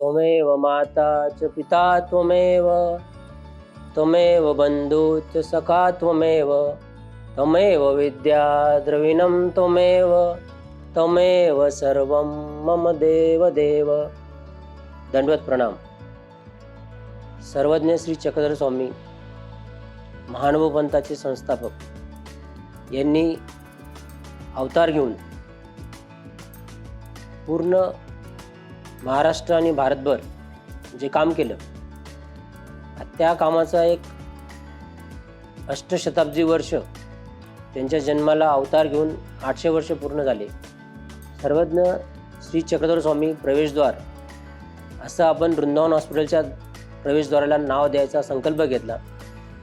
त्वमेव माता च पिता त्वमेव। त्वमेव बन्धु च सखा त्वमेव। त्वमेव विद्या द्रविणं त्वमेव। त्वमेव सर्वं मम देव देव दंडवत प्रणाम। सर्वज्ञ श्री चक्रधर स्वामी महानुभव पंथाचे संस्थापक यांनी अवतार घेऊन पूर्ण महाराष्ट्र आणि भारतभर जे काम केलं त्या कामाचा एक अष्टशताब्दी वर्ष त्यांच्या जन्माला अवतार घेऊन आठशे वर्ष पूर्ण झाले. सर्वज्ञ श्री चक्रधर स्वामी प्रवेशद्वार असं आपण वृंदावन हॉस्पिटलच्या प्रवेशद्वाराला नाव द्यायचा संकल्प घेतला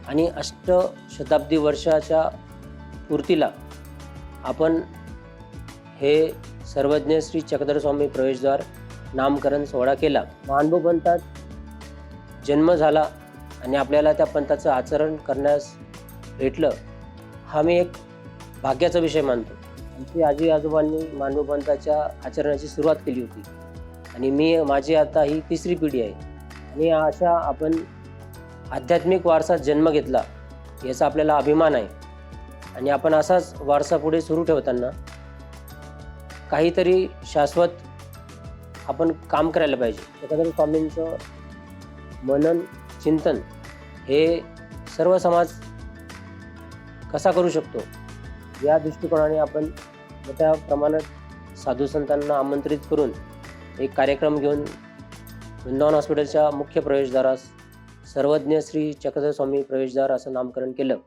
आणि अष्टशताब्दी वर्षाच्या पूर्तीला आपण हे सर्वज्ञ श्री चक्रधर स्वामी प्रवेशद्वार नामकरण सोहळा केला. महानुभव पंतात जन्म झाला आणि आपल्याला त्या पंथाचं आचरण करण्यास भेटलं हा मी एक भाग्याचा विषय मानतो. आमची आजी आजोबांनी मानव पंथाच्या आचरणाची सुरुवात केली होती. आणि मी माझी आता ही तिसरी पिढी आहे. आणि अशा आपण आध्यात्मिक वारसा जन्म घेतला याचा आपल्याला अभिमान आहे. आणि आपण असाच वारसा पुढे सुरू ठेवताना काहीतरी शाश्वत आपण काम करायला पाहिजे. चक्रधर स्वामींचं मनन चिंतन हे सर्व समाज कसा करू शकतो? या दृष्टिकोनाने आपण मोठ्या प्रमाणात साधू संतांना आमंत्रित करून एक कार्यक्रम घेऊन वृंदावन हॉस्पिटलच्या मुख्य प्रवेशद्वारास सर्वज्ञ श्री चक्रधर स्वामी प्रवेशद्वार असं नामकरण केलं.